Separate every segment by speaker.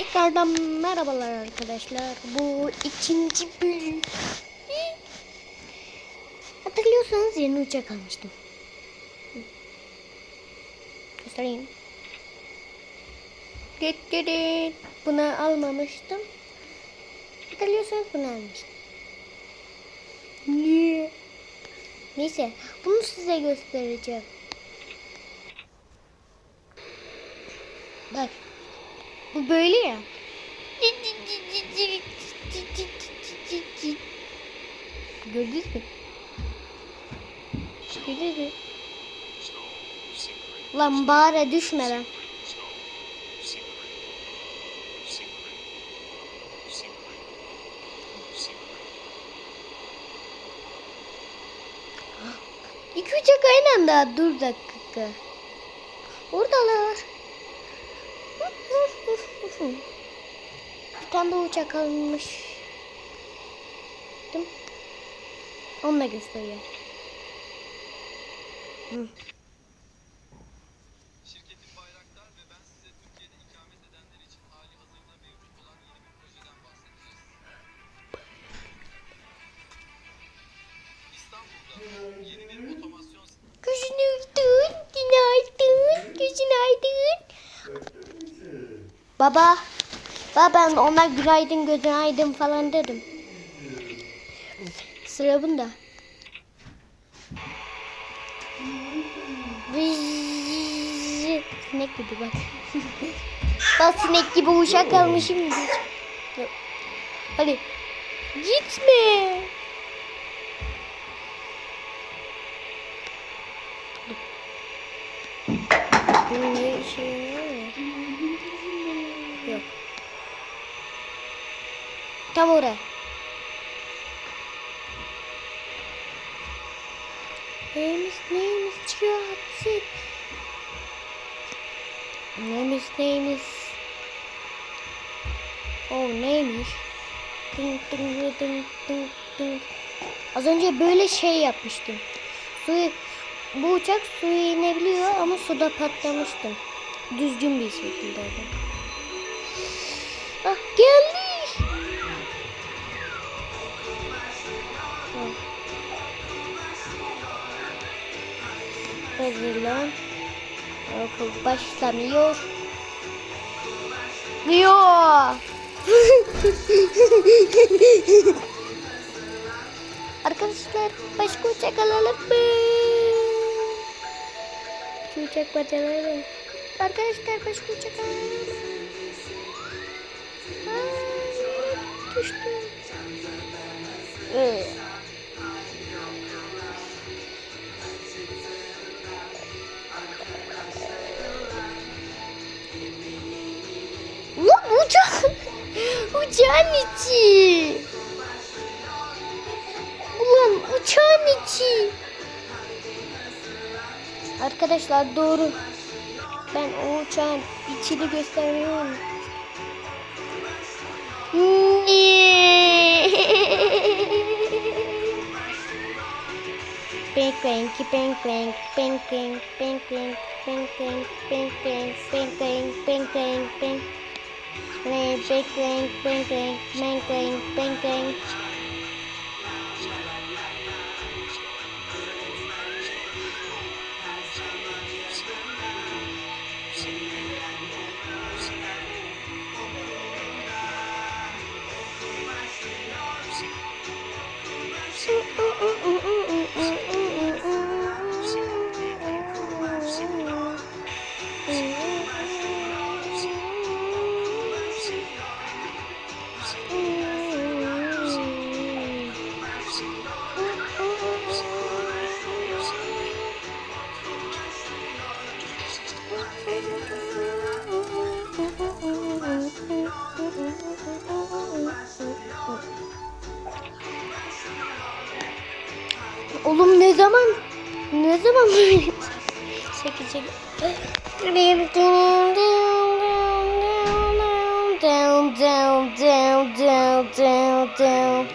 Speaker 1: Tekrardan merhabalar arkadaşlar. Bu ikinci bölüm. Hatırlıyorsanız yeni uçak almıştım. Göstereyim. Düt. Bunu almamıştım. Hatırlıyorsanız bunu almıştım. Niye? Neyse bunu size göstereceğim. Bak. Bu böyle ya. Gördünüz mü? Gördünüz mü? Lan bari düşme lan. İki uçak aynı anda dur dakika. Oradalar. Bir tane de uçak alınmış. Onu da gösteriyor. Hı. Baba, baba ben ona günaydın, günaydın falan dedim. Sıra bunda. Sinek gibi bak. bak sinek gibi uşak almışım. Hadi. Gitme. Bunun ne Tam oraya. Neymiş neymiş çıkıyor hapsi. Neymiş neymiş. Oh neymiş. Ding ding ding ding ding. Az önce böyle şey yapmıştım. Suyu bu uçak suya inebiliyor ama suda patlamıştım. Düzgün bir şekilde. Okul başlamıyor. Yok. Arkadaşlar başka uçak alalım mı? Şu uçak parçaları. Arkadaşlar başka uçak alalım mı? Aa, düştü. Ee. Uçağın içi. Ulan uçağın içi. Arkadaşlar doğru. Ben o uçağın içini göstermeyi. Bang bang bang bang bang bang bang bang bang bang bang bang bang bang bang Clink, clink, clink, clink, clink, clink, clink, clink. Zaman ne zaman böyle çeki çeki down down down down down down down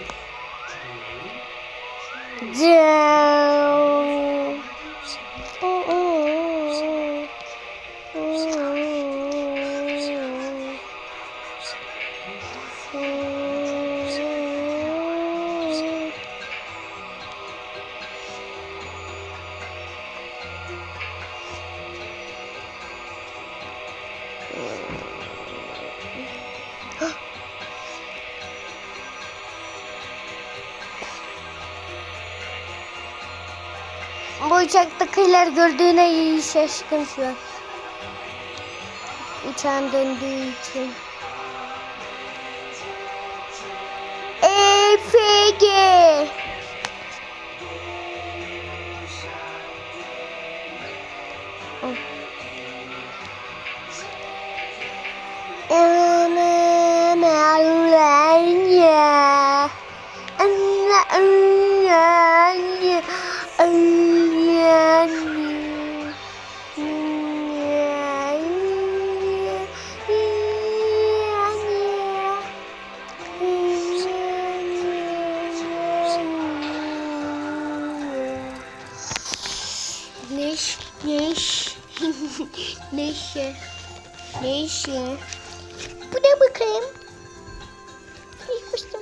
Speaker 1: Bu uçaktakiler gördüğüne şaşkın şu an. Uçağın döndüğü için. EFG. Neş, neş, neşe, neşe. Bu ne bakayım?
Speaker 2: Yapıştım.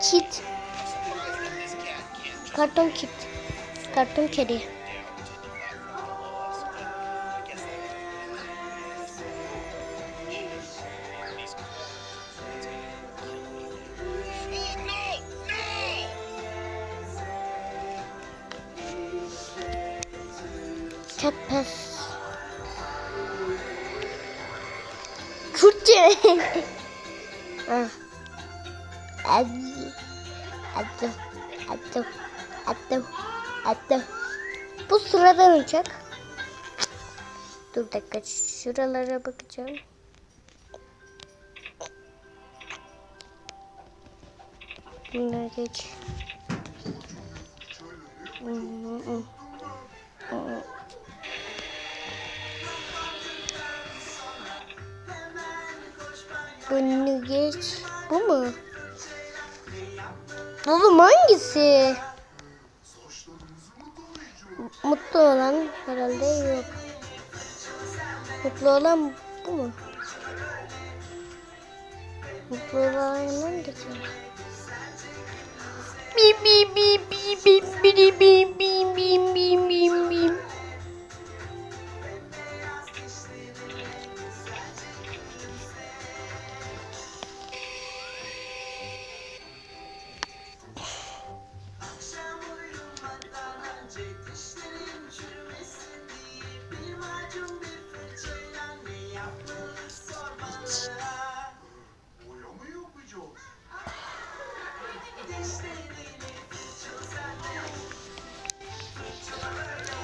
Speaker 1: Kit. Karton kit.
Speaker 2: Cartoon kitty. I 응.
Speaker 1: 아주, 아주, 아주, 아주. attı. Bu sıradan uçak. Dur dakika şuralara bakacağım. Bunlar geç. Bunu geç. Bu mu? Oğlum hangisi? Mutlu olan herhalde yok. Mutlu olan bu mu? Mutlu olan hangisi? Bim bim bim bim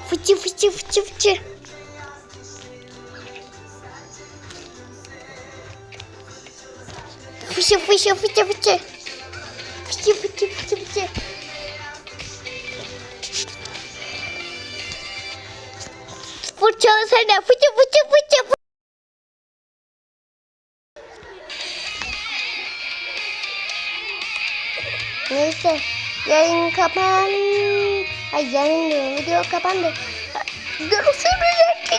Speaker 1: Fıçı fıçı fıçı fıçı. Fıçı fıçı fıçı fıçı. Fıçı fıçı fıçı fıçı. Fırçalı sana fıçı fıçı fıçı fıçı. Neyse yayın kapan. Ay yayın diyorum video kapandı. Görüşürüz.